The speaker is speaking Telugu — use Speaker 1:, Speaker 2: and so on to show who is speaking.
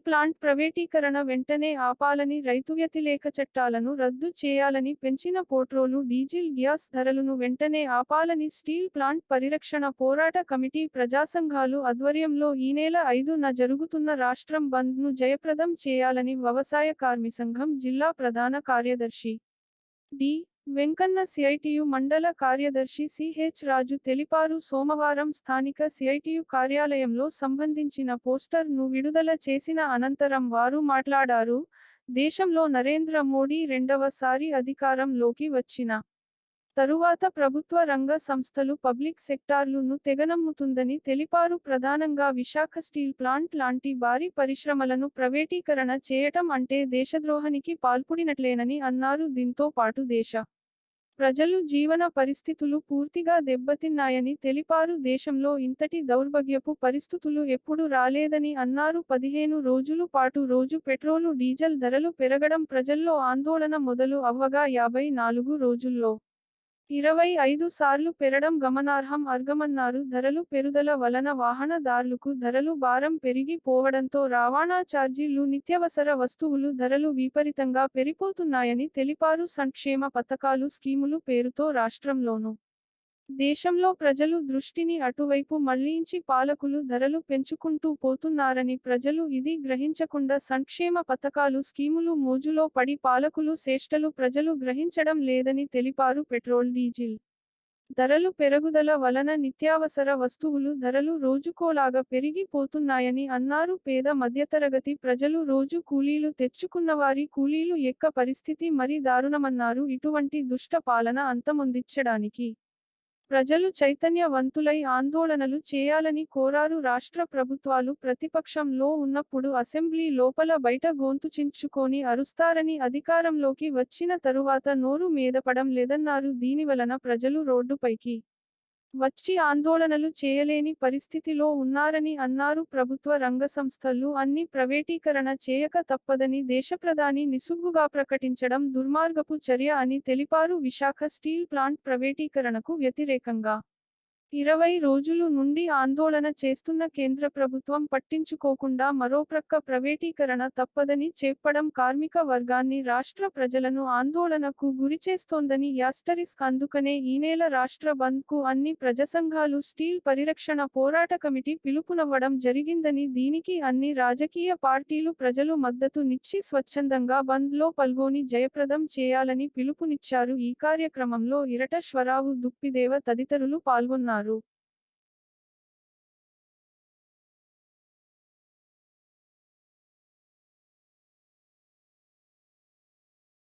Speaker 1: స్టీల్ ప్లాంట్ ప్రైవేటీకరణ వెంటనే ఆపాలని రైతు వ్యతిరేక చట్టాలను రద్దు చేయాలని పెంచిన పోట్రోలు డీజిల్ గ్యాస్ ధరలను వెంటనే ఆపాలని స్టీల్ ప్లాంట్ పరిరక్షణ పోరాట కమిటీ ప్రజాసంఘాలు ఆధ్వర్యంలో ఈ నెల ఐదున జరుగుతున్న రాష్ట్రం బంద్ను జయప్రదం చేయాలని వ్యవసాయ కార్మి సంఘం జిల్లా ప్రధాన కార్యదర్శి డి. వెంకన్న సిఐటియు మండల కార్యదర్శి సిహెచ్ రాజు తెలిపారు. సోమవారం స్థానిక సిఐటియు కార్యాలయంలో సంబంధించిన పోస్టర్ను విడుదల చేసిన అనంతరం వారు మాట్లాడారు. దేశంలో నరేంద్ర మోడీ రెండవసారి అధికారంలోకి వచ్చిన తరువాత ప్రభుత్వ రంగ సంస్థలు పబ్లిక్ సెక్టార్లును తెగనమ్ముతుందని తెలిపారు. ప్రధానంగా విశాఖ స్టీల్ ప్లాంట్ లాంటి భారీ పరిశ్రమలను ప్రైవేటీకరణ చేయటం అంటే దేశద్రోహానికి పాల్పడినట్లేనని అన్నారు. దీంతో పాటు దేశ ప్రజలు జీవన పరిస్థితులు పూర్తిగా దెబ్బతిన్నాయని తెలిపారు. దేశంలో ఇంతటి దౌర్భాగ్యపు పరిస్థితులు ఎప్పుడు రాలేదని అన్నారు. పదిహేను రోజులు పాటు రోజు పెట్రోలు డీజిల్ ధరలు పెరగడం ప్రజల్లో ఆందోళన మొదలు అవ్వగా యాభై నాలుగు రోజుల్లో ఇరవై ఐదు సార్లు పెరడం గమనార్హం అర్గమన్నారు. ధరలు పెరుగుదల వలన వాహనదారులకు ధరలు భారం పెరిగి పోవడంతో రవాణా ఛార్జీలు నిత్యవసర వస్తువులు ధరలు విపరీతంగా పెరిపోతున్నాయని తెలిపారు. సంక్షేమ పథకాలు స్కీములు పేరుతో రాష్ట్రంలోనూ దేశంలో ప్రజలు దృష్టిని అటువైపు మళ్ళించి పాలకులు ధరలు పెంచుకుంటూ పోతున్నారని ప్రజలు ఇది గ్రహించకుండా సంక్షేమ పథకాలు స్కీములు మోజులో పడి పాలకులు శ్రేష్టలు ప్రజలు గ్రహించడం లేదని తెలిపారు పెట్రోల్ డీజిల్ ధరలు పెరుగుదల వలన నిత్యావసర వస్తువులు ధరలు రోజుకోలాగా పెరిగిపోతున్నాయని అన్నారు. పేద మధ్యతరగతి ప్రజలు రోజు కూలీలు తెచ్చుకున్నవారి కూలీలు ఎక్క పరిస్థితి మరీ దారుణమన్నారు. ఇటువంటి దుష్ట పాలన అంతమొందించడానికి ప్రజలు చైతన్యవంతులై ఆందోళనలు చేయాలని కోరారు రాష్ట్ర ప్రభుత్వాలు. ప్రతిపక్షంలో ఉన్నప్పుడు అసెంబ్లీ లోపల బయట గోంతుచించుకొని అరుస్తారని అధికారంలోకి వచ్చిన తరువాత నోరు మీదపడం లేదన్నారు. దీనివలన ప్రజలు రోడ్డుపైకి వచ్చి ఆందోళనలు చేయలేని పరిస్థితిలో ఉన్నారని అన్నారు ప్రభుత్వ రంగ సంస్థలు. అన్ని ప్రైవేటీకరణ చేయక తప్పదని దేశ ప్రధాని నిసుగ్గుగా ప్రకటించడం దుర్మార్గపు చర్య అని తెలిపారు విశాఖ స్టీల్ ప్లాంట్ ప్రైవేటీకరణకు వ్యతిరేకంగా. ఇరవై రోజులు నుండి ఆందోళన చేస్తున్న కేంద్ర ప్రభుత్వం పట్టించుకోకుండా మరోప్రక్క ప్రైవేటీకరణ తప్పదని చెప్పడం కార్మిక వర్గాన్ని రాష్ట్ర ప్రజలను ఆందోళనకు గురిచేస్తోందని యాస్టరిస్క్ అందుకనే ఈ నెల రాష్ట్ర బంద్కు అన్ని ప్రజాసంఘాలు స్టీల్ పరిరక్షణ పోరాట కమిటీ పిలుపునవ్వడం జరిగిందని దీనికి అన్ని రాజకీయ పార్టీలు ప్రజలు మద్దతునిచ్చి స్వచ్ఛందంగా బంద్లో పాల్గొని జయప్రదం చేయాలని పిలుపునిచ్చారు. ఈ కార్యక్రమంలో ఇరట స్వరావు దుప్పిదేవ తదితరులు పాల్గొన్నారు. Merci.